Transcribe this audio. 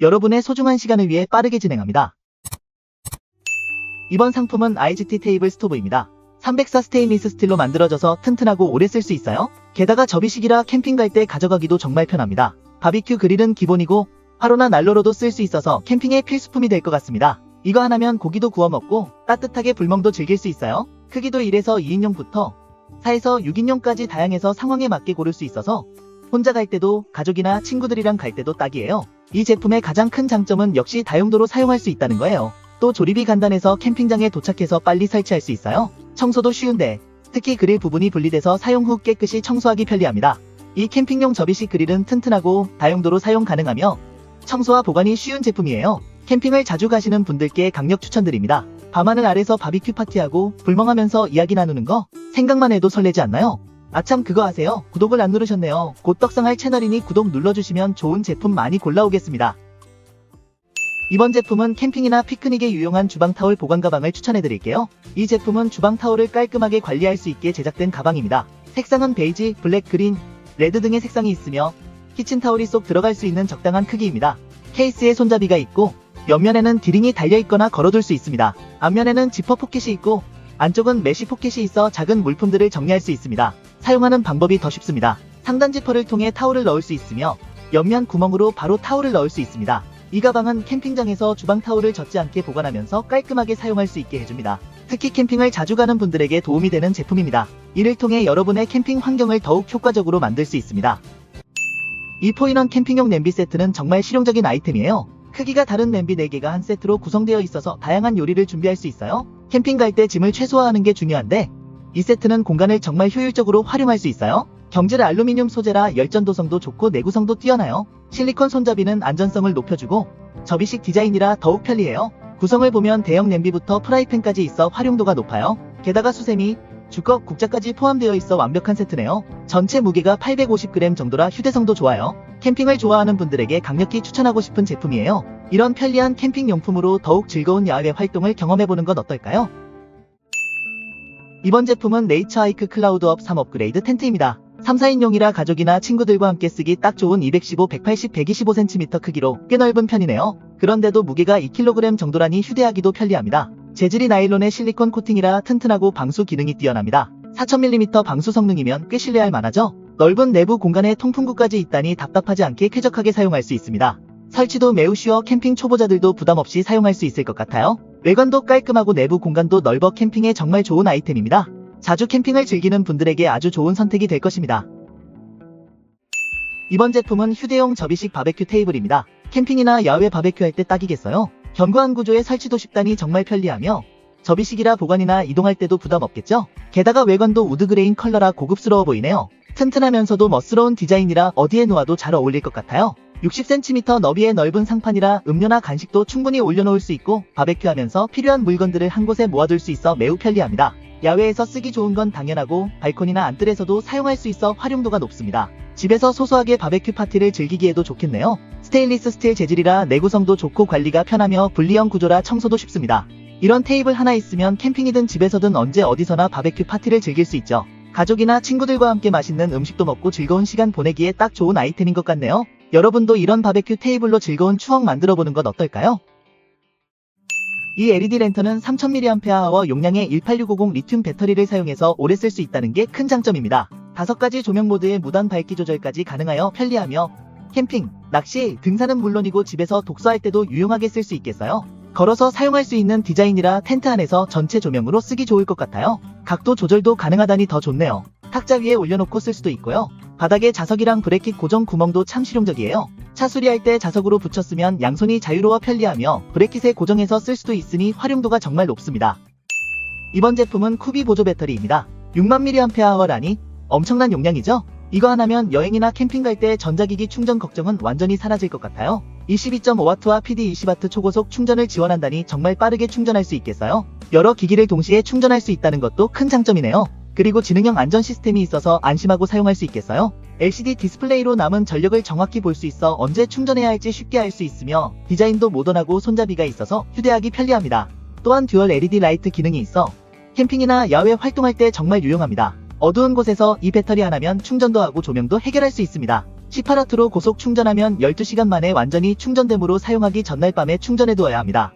여러분의 소중한 시간을 위해 빠르게 진행합니다. 이번 상품은 IGT 테이블 스토브입니다. 304 스테인리스 스틸로 만들어져서 튼튼하고 오래 쓸 수 있어요. 게다가 접이식이라 캠핑 갈 때 가져가기도 정말 편합니다. 바비큐 그릴은 기본이고 화로나 난로로도 쓸 수 있어서 캠핑의 필수품이 될 것 같습니다. 이거 하나면 고기도 구워 먹고 따뜻하게 불멍도 즐길 수 있어요. 크기도 1에서 2인용부터 4에서 6인용까지 다양해서 상황에 맞게 고를 수 있어서 혼자 갈 때도 가족이나 친구들이랑 갈 때도 딱이에요. 이 제품의 가장 큰 장점은 역시 다용도로 사용할 수 있다는 거예요. 또 조립이 간단해서 캠핑장에 도착해서 빨리 설치할 수 있어요. 청소도 쉬운데 특히 그릴 부분이 분리돼서 사용 후 깨끗이 청소하기 편리합니다. 이 캠핑용 접이식 그릴은 튼튼하고 다용도로 사용 가능하며 청소와 보관이 쉬운 제품이에요. 캠핑을 자주 가시는 분들께 강력 추천드립니다. 밤하늘 아래서 바비큐 파티하고 불멍하면서 이야기 나누는 거 생각만 해도 설레지 않나요? 아참 그거 아세요? 구독을 안 누르셨네요. 곧 떡상할 채널이니 구독 눌러주시면 좋은 제품 많이 골라오겠습니다. 이번 제품은 캠핑이나 피크닉에 유용한 주방 타올 보관 가방을 추천해드릴게요. 이 제품은 주방 타올을 깔끔하게 관리할 수 있게 제작된 가방입니다. 색상은 베이지, 블랙, 그린, 레드 등의 색상이 있으며 키친 타올이 쏙 들어갈 수 있는 적당한 크기입니다. 케이스에 손잡이가 있고 옆면에는 디링이 달려있거나 걸어둘 수 있습니다. 앞면에는 지퍼 포켓이 있고 안쪽은 메쉬 포켓이 있어 작은 물품들을 정리할 수 있습니다. 사용하는 방법이 더 쉽습니다. 상단 지퍼를 통해 타올을 넣을 수 있으며 옆면 구멍으로 바로 타올을 넣을 수 있습니다. 이 가방은 캠핑장에서 주방 타올을 젖지 않게 보관하면서 깔끔하게 사용할 수 있게 해줍니다. 특히 캠핑을 자주 가는 분들에게 도움이 되는 제품입니다. 이를 통해 여러분의 캠핑 환경을 더욱 효과적으로 만들 수 있습니다. 이 포인원 캠핑용 냄비 세트는 정말 실용적인 아이템이에요. 크기가 다른 냄비 4개가 한 세트로 구성되어 있어서 다양한 요리를 준비할 수 있어요. 캠핑 갈 때 짐을 최소화하는 게 중요한데 이 세트는 공간을 정말 효율적으로 활용할 수 있어요. 경질 알루미늄 소재라 열전 도성도 좋고 내구성도 뛰어나요. 실리콘 손잡이는 안전성을 높여주고 접이식 디자인이라 더욱 편리해요. 구성을 보면 대형 냄비부터 프라이팬까지 있어 활용도가 높아요. 게다가 수세미, 주걱, 국자까지 포함되어 있어 완벽한 세트네요. 전체 무게가 850g 정도라 휴대성도 좋아요. 캠핑을 좋아하는 분들에게 강력히 추천하고 싶은 제품이에요. 이런 편리한 캠핑 용품으로 더욱 즐거운 야외 활동을 경험해보는 건 어떨까요? 이번 제품은 네이처 하이크 클라우드업 3 업그레이드 텐트입니다. 3, 4인용이라 가족이나 친구들과 함께 쓰기 딱 좋은 215, 180, 125cm 크기로 꽤 넓은 편이네요. 그런데도 무게가 2kg 정도라니 휴대하기도 편리합니다. 재질이 나일론의 실리콘 코팅이라 튼튼하고 방수 기능이 뛰어납니다. 4000mm 방수 성능이면 꽤 신뢰할 만하죠? 넓은 내부 공간에 통풍구까지 있다니 답답하지 않게 쾌적하게 사용할 수 있습니다. 설치도 매우 쉬워 캠핑 초보자들도 부담 없이 사용할 수 있을 것 같아요. 외관도 깔끔하고 내부 공간도 넓어 캠핑에 정말 좋은 아이템입니다. 자주 캠핑을 즐기는 분들에게 아주 좋은 선택이 될 것입니다. 이번 제품은 휴대용 접이식 바베큐 테이블입니다. 캠핑이나 야외 바베큐 할 때 딱이겠어요. 견고한 구조에 설치도 쉽다니 정말 편리하며 접이식이라 보관이나 이동할 때도 부담 없겠죠? 게다가 외관도 우드그레인 컬러라 고급스러워 보이네요. 튼튼하면서도 멋스러운 디자인이라 어디에 놓아도 잘 어울릴 것 같아요. 60cm 너비의 넓은 상판이라 음료나 간식도 충분히 올려놓을 수 있고 바베큐 하면서 필요한 물건들을 한 곳에 모아둘 수 있어 매우 편리합니다. 야외에서 쓰기 좋은 건 당연하고 발코니나 안뜰에서도 사용할 수 있어 활용도가 높습니다. 집에서 소소하게 바베큐 파티를 즐기기에도 좋겠네요. 스테인리스 스틸 재질이라 내구성도 좋고 관리가 편하며 분리형 구조라 청소도 쉽습니다. 이런 테이블 하나 있으면 캠핑이든 집에서든 언제 어디서나 바베큐 파티를 즐길 수 있죠. 가족이나 친구들과 함께 맛있는 음식도 먹고 즐거운 시간 보내기에 딱 좋은 아이템인 것 같네요. 여러분도 이런 바베큐 테이블로 즐거운 추억 만들어 보는 건 어떨까요? 이 LED 랜턴은 3000mAh 용량의 18650 리튬 배터리를 사용해서 오래 쓸 수 있다는 게 큰 장점입니다. 다섯 가지 조명 모드의 무단 밝기 조절까지 가능하여 편리하며 캠핑, 낚시, 등산은 물론이고 집에서 독서할 때도 유용하게 쓸 수 있겠어요. 걸어서 사용할 수 있는 디자인이라 텐트 안에서 전체 조명으로 쓰기 좋을 것 같아요. 각도 조절도 가능하다니 더 좋네요. 탁자 위에 올려놓고 쓸 수도 있고요. 바닥에 자석이랑 브레킷 고정 구멍도 참 실용적이에요. 차 수리할 때 자석으로 붙였으면 양손이 자유로워 편리하며 브레킷에 고정해서 쓸 수도 있으니 활용도가 정말 높습니다. 이번 제품은 쿠비 보조 배터리입니다. 6만 mAh라니 엄청난 용량이죠? 이거 하나면 여행이나 캠핑 갈 때 전자기기 충전 걱정은 완전히 사라질 것 같아요. 22.5W와 PD20W 초고속 충전을 지원한다니 정말 빠르게 충전할 수 있겠어요? 여러 기기를 동시에 충전할 수 있다는 것도 큰 장점이네요. 그리고 지능형 안전 시스템이 있어서 안심하고 사용할 수 있겠어요? LCD 디스플레이로 남은 전력을 정확히 볼 수 있어 언제 충전해야 할지 쉽게 알 수 있으며 디자인도 모던하고 손잡이가 있어서 휴대하기 편리합니다. 또한 듀얼 LED 라이트 기능이 있어 캠핑이나 야외 활동할 때 정말 유용합니다. 어두운 곳에서 이 배터리 하나면 충전도 하고 조명도 해결할 수 있습니다. 18와트로 고속 충전하면 12시간 만에 완전히 충전되므로 사용하기 전날 밤에 충전해 두어야 합니다.